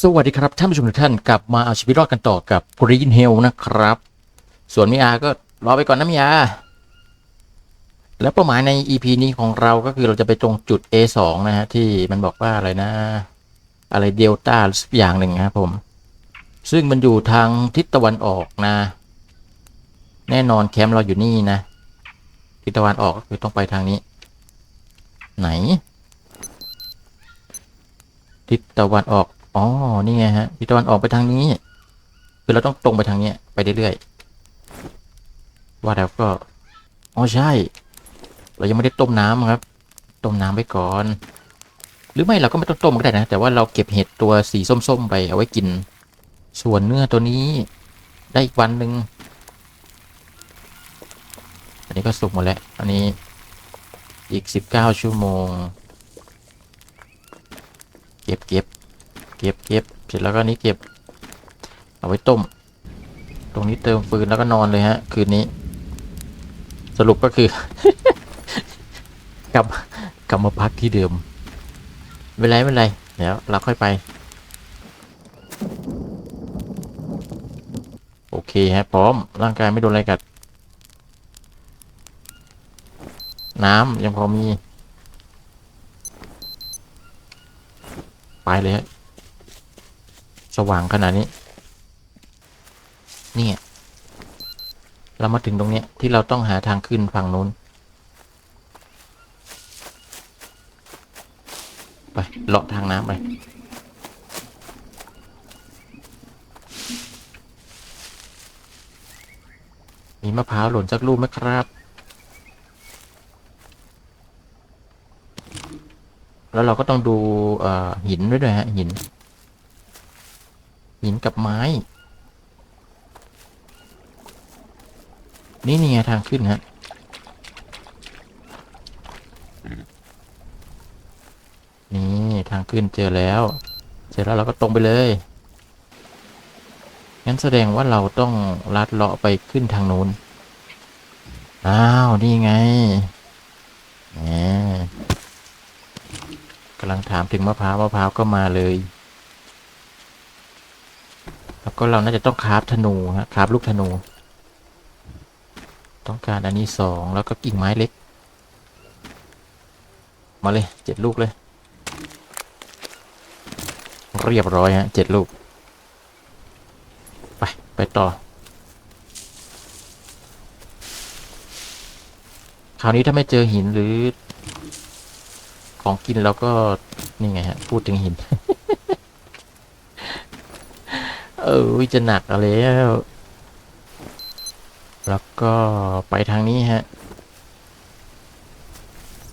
สวัสดีครับท่านผู้ชมทุกท่านกลับมาเอาชีวิตรอดกันต่อกับ Green Hill นะครับ ส่วนมิอาก็รอไปก่อนนะมิอาแล้วเป้าหมายใน EP นี้ของเราก็คือเราจะไปตรงจุด A2 นะฮะที่มันบอกว่าอะไรนะ อะไรเดลต้าสักอย่างหนึ่งนะครับผม ซึ่งมันอยู่ทางทิศตะวันออกนะ แน่นอนแคมป์เราอยู่นี่นะ ทิศตะวันออกก็คือต้องไปทางนี้ ไหน ทิศตะวันออก อ๋อ นี่ไงฮะทิศตะวันออกไปทางนี้ คือเราต้องตรงไปทางเนี้ยไปเรื่อยๆ ว่าแล้วก็ อ๋อใช่ เรายังไม่ได้ต้มน้ำครับ ต้มน้ำไว้ก่อน หรือไม่เราก็ไม่ต้องต้มก็ได้นะ แต่ว่าเราเก็บเห็ดตัวสีส้มๆไปเอาไว้กิน ส่วนเนื้อตัวนี้ได้อีกวันหนึ่งอันนี้ก็สุกหมดแล้ว อันนี้อีกสิบเก้าชั่วโมง เก็บเก็บ เก็บเก็บเสร็จแล้วก็นี้เก็บ เอาไว้ต้ม ตรงนี้เติมฟืนแล้วก็นอนเลยฮะ คืนนี้ สรุปก็คือกลับกลับมาพักที่เดิมไม่ไรไม่ไรเดี๋ยวเราค่อยไป โอเคฮะพร้อมร่างกายไม่โดนอะไรกัด น้ำยังพอมี ไปเลยฮะ สว่างขนาดนี้เนี่ยเรามาถึงตรงเนี้ยที่เราต้องหาทางขึ้นฝั่งนู้น ไปเลาะทางน้ำไปมีมะพร้าวหล่นสักลูกไหมครับ แล้วเราก็ต้องดูหินด้วยด้วยฮะหิน หินกับไม้ นี่นี่ไงทางขึ้นฮะนี่ทางขึ้นเจอแล้วเสร็จแล้วเราก็ตรงไปเลย งั้นแสดงว่าเราต้องลัดเลาะไปขึ้นทางนู้น อ้าว นี่ไงแหมกำลังถามถึงมะพร้าวมะพร้าวก็มาเลย แล้วก็เราน่าจะต้องคราฟธนูฮะคราฟลูกธนู ต้องการอันนี้สองแล้วก็กิ่งไม้เล็ก มาเลยเจ็ดลูกเลย เรียบร้อยฮะเจ็ดลูก ไป ไปต่อ คราวนี้ถ้าไม่เจอหินหรือของกินเราก็ นี่ไงฮะ พูดถึงหิน เออจะหนักอะไรแล้ว แล้วก็ไปทางนี้ฮะ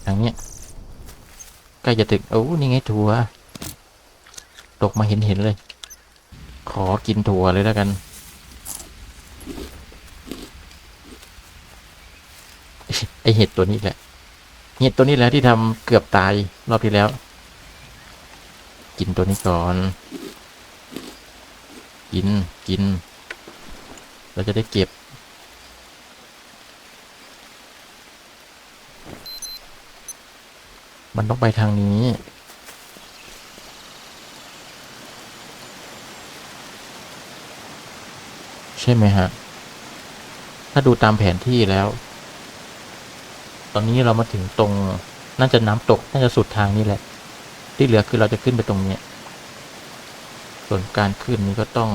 ทางเนี้ยใกล้จะถึงโอ้นี่ไงถั่ว ตกมาเห็นเห็นเลย ขอกินถั่วเลยแล้วกัน ไอเห็ดตัวนี้แหละ เห็ดตัวนี้แหละที่ทำเกือบตายรอบที่แล้ว กินตัวนี้ก่อน กินกิน เราจะได้เก็บ มันต้องไปทางนี้ ใช่ไหมฮะ ถ้าดูตามแผนที่แล้ว ตอนนี้เรามาถึงตรง น่าจะน้ำตก น่าจะสุดทางนี้แหละ ที่เหลือคือเราจะขึ้นไปตรงนี้ ส่วนการขึ้นนี้ก็ต้อง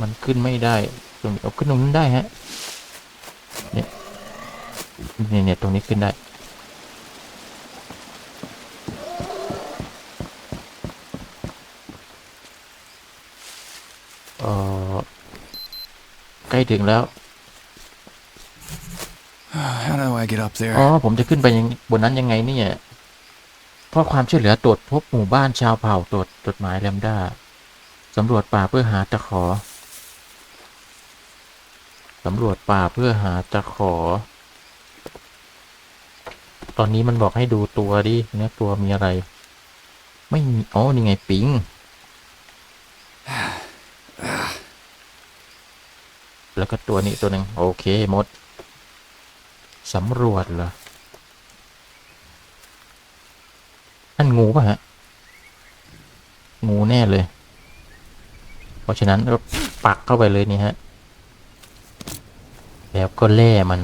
มันขึ้นไม่ได้ตรงนี้เอาขึ้นตรงนั้นได้ฮะเนี่ยเนี่ยเนี่ยตรงนี้ขึ้นได้เออใกล้ถึงแล้ว How do I get up อ๋อ there? ผมจะขึ้นไปยังบนนั้นยังไงเนี่ยเพราะความช่วยเหลือตรวจพบหมู่บ้านชาวเผ่าตรวจจดหมายแลมด้าสำรวจป่าเพื่อหาตะขอ สำรวจป่าเพื่อหาตะขอ ตอนนี้มันบอกให้ดูตัวดิเนี่ยตัวมีอะไร ไม่มีอ๋อนี่ไงปิง แล้วก็ตัวนี้ตัวหนึ่งโอเคหมด สำรวจเหรอนั่นงูป่ะฮะ งูแน่เลย เพราะฉะนั้นก็ปักเข้าไปเลยนี่ฮะ แล้วก็แล่มัน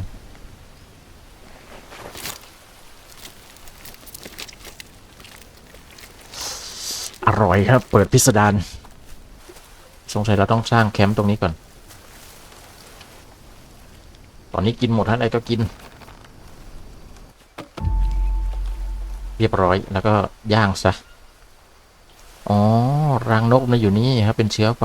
อร่อยครับ เปิดพิสดาร สงสัยเราต้องสร้างแคมป์ตรงนี้ก่อนตอนนี้กินหมดฮะอะไรก็กิน เรียบร้อยแล้วก็ย่างซะ อ๋อ รังนกมันอยู่นี่ครับ เป็นเชื้อไฟ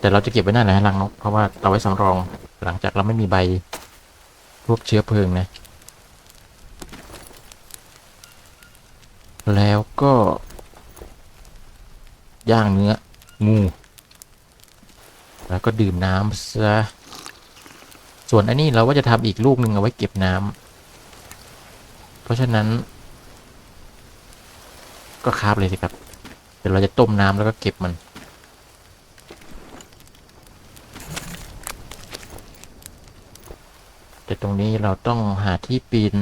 แต่เราจะเก็บไว้นั่นแหละรังนก เพราะว่าเราไว้สำรองหลังจากเราไม่มีใบพวกเชื้อเพลิงนะ แล้วก็ ย่างเนื้องู แล้วก็ดื่มน้ำซะ ส่วนอันนี้เราก็จะทำอีกลูกหนึ่งเอาไว้เก็บน้ำเพราะฉะนั้น ก็คาบเลยสิครับ เดี๋ยวเราจะต้มน้ำแล้วก็เก็บมันแต่ตรงนี้เราต้องหาที่ปีน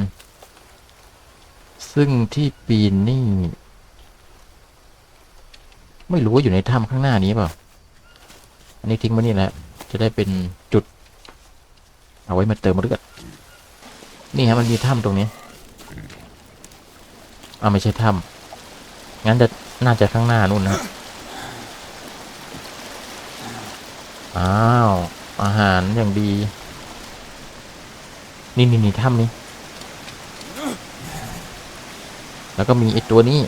ซึ่งที่ปีนนี่ ไม่รู้ว่าอยู่ในถ้ำข้างหน้านี้เปล่า อันนี้ทิ้งไว้นี่แหละ จะได้เป็นจุด เอาไว้มาเติมเลือดนี่ฮะมันมีถ้ำตรงนี้อ่าไม่ใช่ถ้ำงั้นจะน่าจะข้างหน้านู่นนะอ้าว อาหารอย่างดี นี่นี่นี่ถ้ำนี้แล้วก็มีไอตัวนี้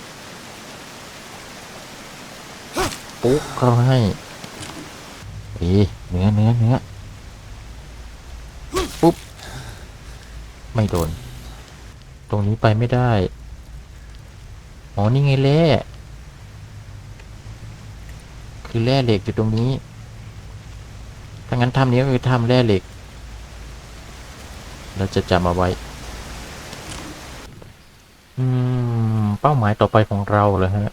ปุ๊กเข้าให้เอ๊เนื้อเนื้อเนื้อ ปุ๊บ ไม่โดน ตรงนี้ไปไม่ได้ อ๋อ นี่ไงแร่คือแร่เหล็กอยู่ตรงนี้ ถ้างั้นถ้ำนี้ก็คือถ้ำแร่เหล็ก เราจะจำเอาไว้ อืม เป้าหมายต่อไปของเราเลยฮะ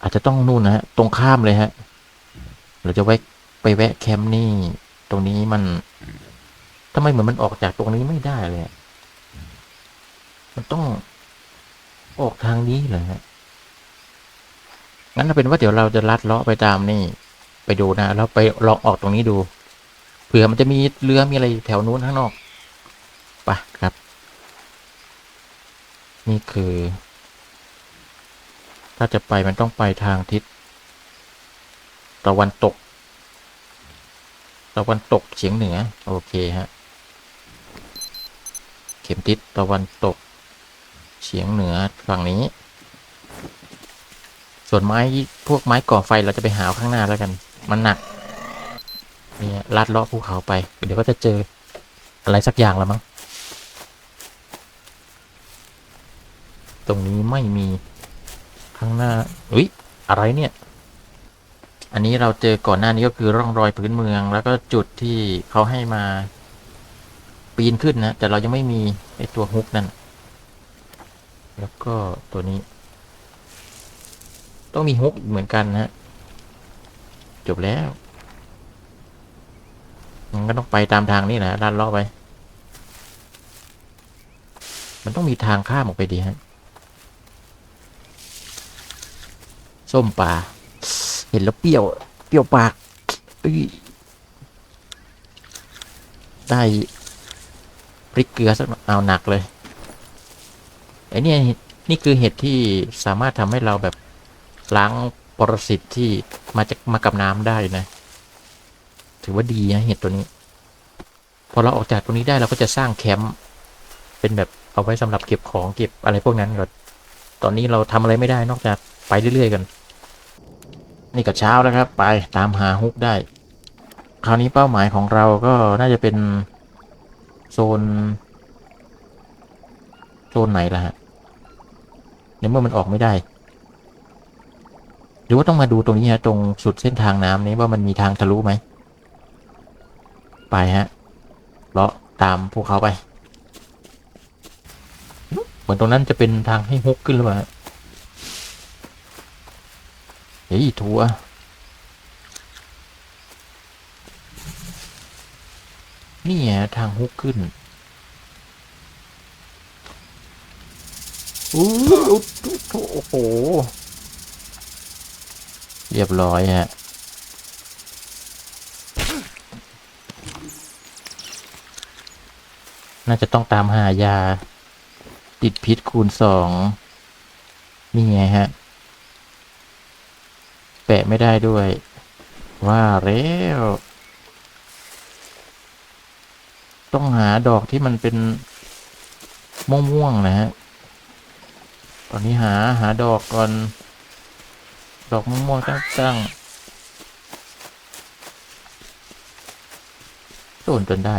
อาจจะต้องนู่นนะฮะ ตรงข้ามเลยฮะ เราจะไว้ไปแวะแคมป์นี่ ตรงนี้มัน ทำไมเหมือนมันออกจากตรงนี้ไม่ได้เลยมันต้องออกทางนี้เลยฮะงั้นเราเป็นว่าเดี๋ยวเราจะลัดเลาะไปตามนี่ ไปดูนะแล้วไปลองออกตรงนี้ดู เผื่อมันจะมีเรือมีอะไรแถวนู้นข้างนอกปะครับ นี่คือ ถ้าจะไปมันต้องไปทางทิศตะวันตก ตะวันตกเฉียงเหนือ โอเคฮะ ข็มทิศตะวันตก เฉียงเหนือฝั่งนี้ ส่วนไม้พวกไม้ก่อไฟเราจะไปหาข้างหน้าแล้วกัน มันหนักเนี่ยลัดเลาะภูเขาไป เดี๋ยวก็จะเจออะไรสักอย่างแล้วมั้ง ตรงนี้ไม่มีข้างหน้า อุ้ยอะไรเนี่ย อันนี้เราเจอก่อนหน้านี้ก็คือร่องรอยพื้นเมือง แล้วก็จุดที่เขาให้มา ปีนขึ้นนะ แต่เรายังไม่มีไอตัวฮุกนั่น แล้วก็ตัวนี้ ต้องมีฮุกเหมือนกันนะ จบแล้ว มันก็ต้องไปตามทางนี่แหละลัดเลาะไป มันต้องมีทางข้ามออกไปดีฮะ ส้มป่า เห็นแล้วเปรี้ยว เปรี้ยวปากเอ้ยได้ พริกเกลือสักเอาหนักเลยไอ้นี่นี่คือเห็ดที่สามารถทำให้เราแบบล้างปรสิตที่มาจากมากับน้ำได้นะ ถือว่าดีนะเห็ดตัวนี้ พอเราออกจากตรงนี้ได้เราก็จะสร้างแคมป์เป็นแบบเอาไว้สำหรับเก็บของเก็บอะไรพวกนั้นก่อนตอนนี้เราทำอะไรไม่ได้นอกจากไปเรื่อยๆกัน นี่ก็เช้าแล้วครับ ไปตามหาฮุกได้ คราวนี้เป้าหมายของเราก็น่าจะเป็น โซน โซนไหนล่ะฮะในเมื่อมันออกไม่ได้ หรือว่าต้องมาดูตรงนี้ฮะ ตรงสุดเส้นทางน้ำนี้ว่ามันมีทางทะลุไหม ไปฮะเลาะตามพวกเขาไป เหมือนตรงนั้นจะเป็นทางให้ฮุกขึ้นหรือเปล่าเฮ้ยทัวร์ นี่ไงทางฮุกขึ้นอู้หูโอ้โห เรียบร้อยฮะ น่าจะต้องตามหายา ติดพิษคูณสอง นี่ไงฮะ แปะไม่ได้ด้วย ว่าแล้ว ต้องหาดอกที่มันเป็นม่วงๆนะฮะ ตอนนี้หาหาดอกก่อน ดอกม่วงๆตั้งๆโดนจนได้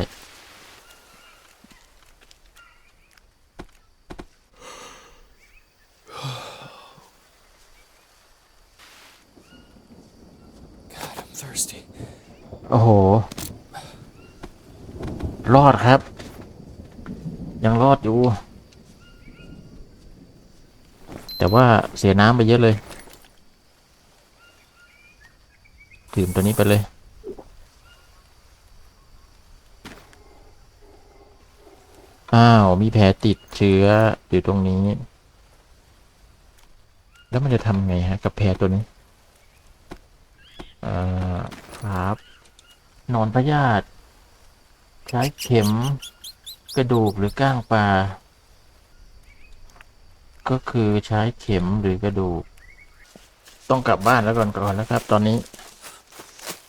God, I'm thirsty. โอ้โห รอดครับ ยังรอดอยู่ แต่ว่าเสียน้ำไปเยอะเลย ดื่มตัวนี้ไปเลย อ้าว มีแผลติดเชื้ออยู่ตรงนี้ แล้วมันจะทำไงฮะ กับแผลตัวนี้เอ่อครับ นอนพยาธิ ช้เข็มกระดูกหรือก้างปลา ก็คือใช้เข็มหรือกระดูก ต้องกลับบ้านแล้วก่อนก่อนนะครับ ตอนนี้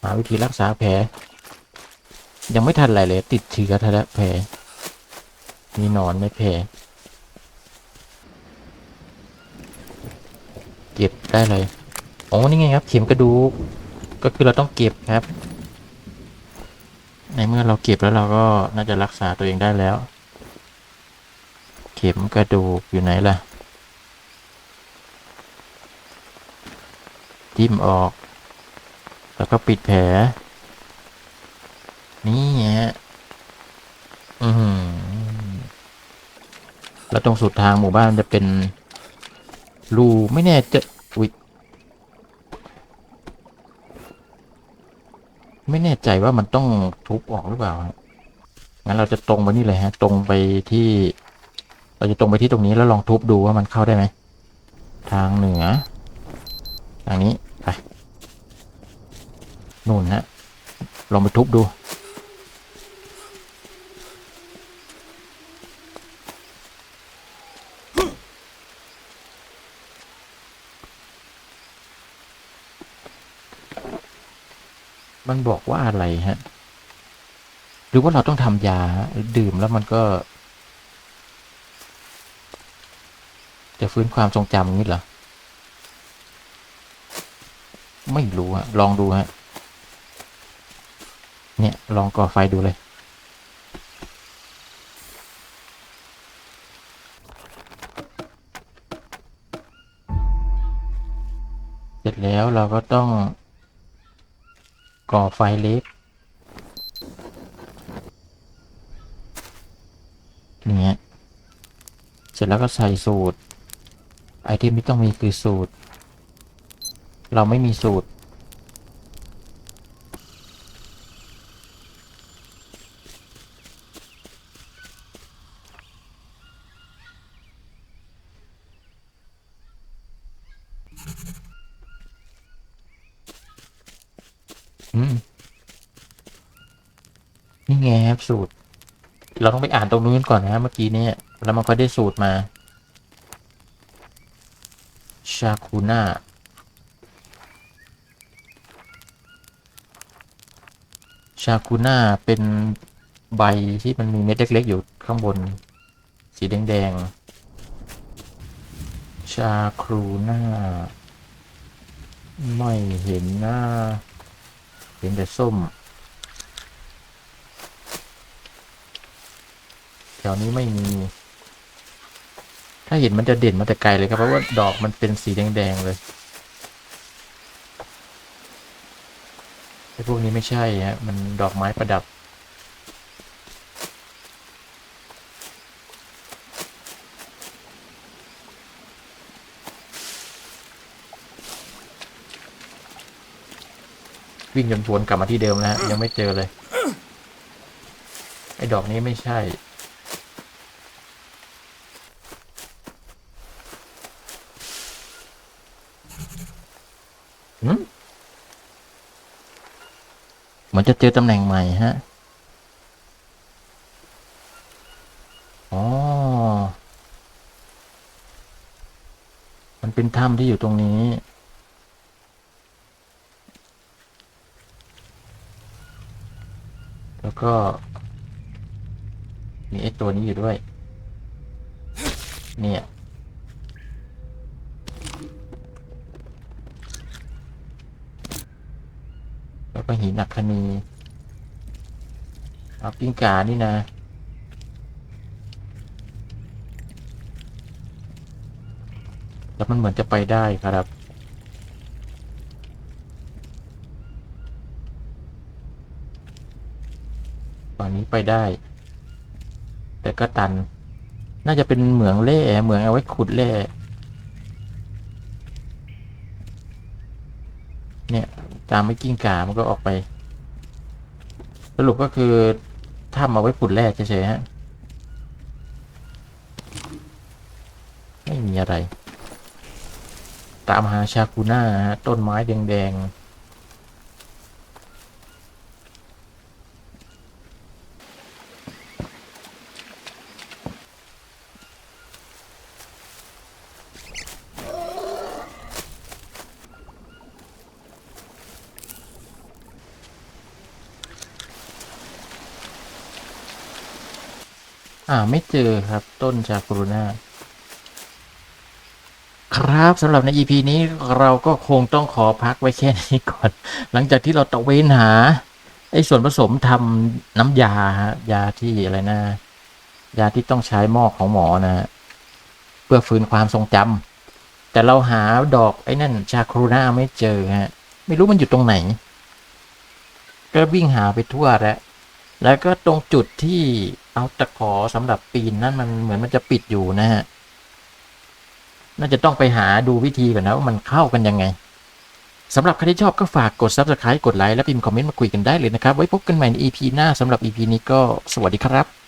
หาวิธีรักษาแผล ยังไม่ทันไรเลย ติดเชื้อทะละแผล มีหนอนในแผลเก็บได้เลยโอ้นี่ไงครับ เข็มกระดูก ก็คือเราต้องเก็บครับ ในเมื่อเราเก็บแล้วเราก็น่าจะรักษาตัวเองได้แล้ว เข็มกระดูกอยู่ไหนล่ะจิ้มออก แล้วก็ปิดแผล นี่ฮะอือหือแล้วตรงสุดทางหมู่บ้านจะเป็นรูไม่แน่จะอุ๊ย ไม่แน่ใจว่ามันต้องทุบออกหรือเปล่าฮะงั้นเราจะตรงไปนี่เลยฮะ ตรงไปที่ เราจะตรงไปที่ตรงนี้แล้วลองทุบดูว่ามันเข้าได้ไหม ทางเหนือ ทางนี้ ไป นู่นฮะ ลองไปทุบดู มันบอกว่าอะไรฮะ หรือว่าเราต้องทำยาดื่มแล้วมันก็ จะฟื้นความทรงจำงี้เหรอ ไม่รู้ฮะ ลองดูฮะ เนี่ย ลองก่อไฟดูเลยเสร็จแล้วเราก็ต้อง ก่อไฟเล็กอย่างเงี้ย เสร็จแล้วก็ใส่สูตร ไอเทมที่ต้องมีคือสูตร เราไม่มีสูตร ครับสูตร เราต้องไปอ่านตรงนู้นก่อนนะเมื่อกี้เนี่ย แล้วมันก็ได้สูตรมา ชาคูน่าชาคูน่าเป็นใบที่มันมีเม็ดเล็ก ๆ อยู่ข้างบน สีแดงๆ ชาครูน่า ไม่เห็นหน้า เห็นแต่ส้ม ถวนี้ไม่มี ถ้าเห็นมันจะเด่นมาแต่ไกลเลยครับเพราะว่าดอกมันเป็นสีแดงๆเลยไอ้พวกนี้ไม่ใช่ฮะมันดอกไม้ประดับ วิ่งจนวนกลับมาที่เดิมแล้วฮะยังไม่เจอเลย ไอ้ดอกนี้ไม่ใช่ หืม เหมือนจะเจอตำแหน่งใหม่ฮะอ๋อมันเป็นถ้ำที่อยู่ตรงนี้ แล้วก็ มีไอ้ตัวนี้อยู่ด้วย เนี่ย แล้วก็หินอัคนีเอาปิ้งกานี่นะ แล้วมันเหมือนจะไปได้ครับฝั่งนี้ไปได้ แต่ก็ตัน น่าจะเป็นเหมืองแร่เหมืองเอาไว้ขุดแร่เนี่ย ตามไม่กิ้งก่ามันก็ออกไป สรุปก็คือถ้ำเอาไว้ขุดแร่เฉยๆฮะ ไม่มีอะไร ตามหาชาคูน่าฮะต้นไม้แดงๆ อ่าไม่เจอครับต้นชาครูนาครับสำหรับใน EP นี้เราก็คงต้องขอพักไว้แค่นี้ก่อน หลังจากที่เราตะเวนหาไอ้ส่วนผสมทำน้ำยาฮะยาที่อะไรนะ ยาที่ต้องใช้หม้อของหมอนะ เพื่อฟื้นความทรงจำแต่เราหาดอกไอ้นั่นชาครูนาไม่เจอฮะ ไม่รู้มันอยู่ตรงไหน ก็วิ่งหาไปทั่วแล้วแล้วก็ตรงจุดที่ เอาตะขอสำหรับปีนนั่นมันเหมือนมันจะปิดอยู่นะฮะ น่าจะต้องไปหาดูวิธีก่อนนะว่ามันเข้ากันยังไงสำหรับใครที่ชอบก็ฝากกด subscribe กดไลค์และพิมพ์คอมเมนต์มาคุยกันได้เลยนะครับ ไว้พบกันใหม่ใน EP หน้าสำหรับ EP นี้ก็สวัสดีครับ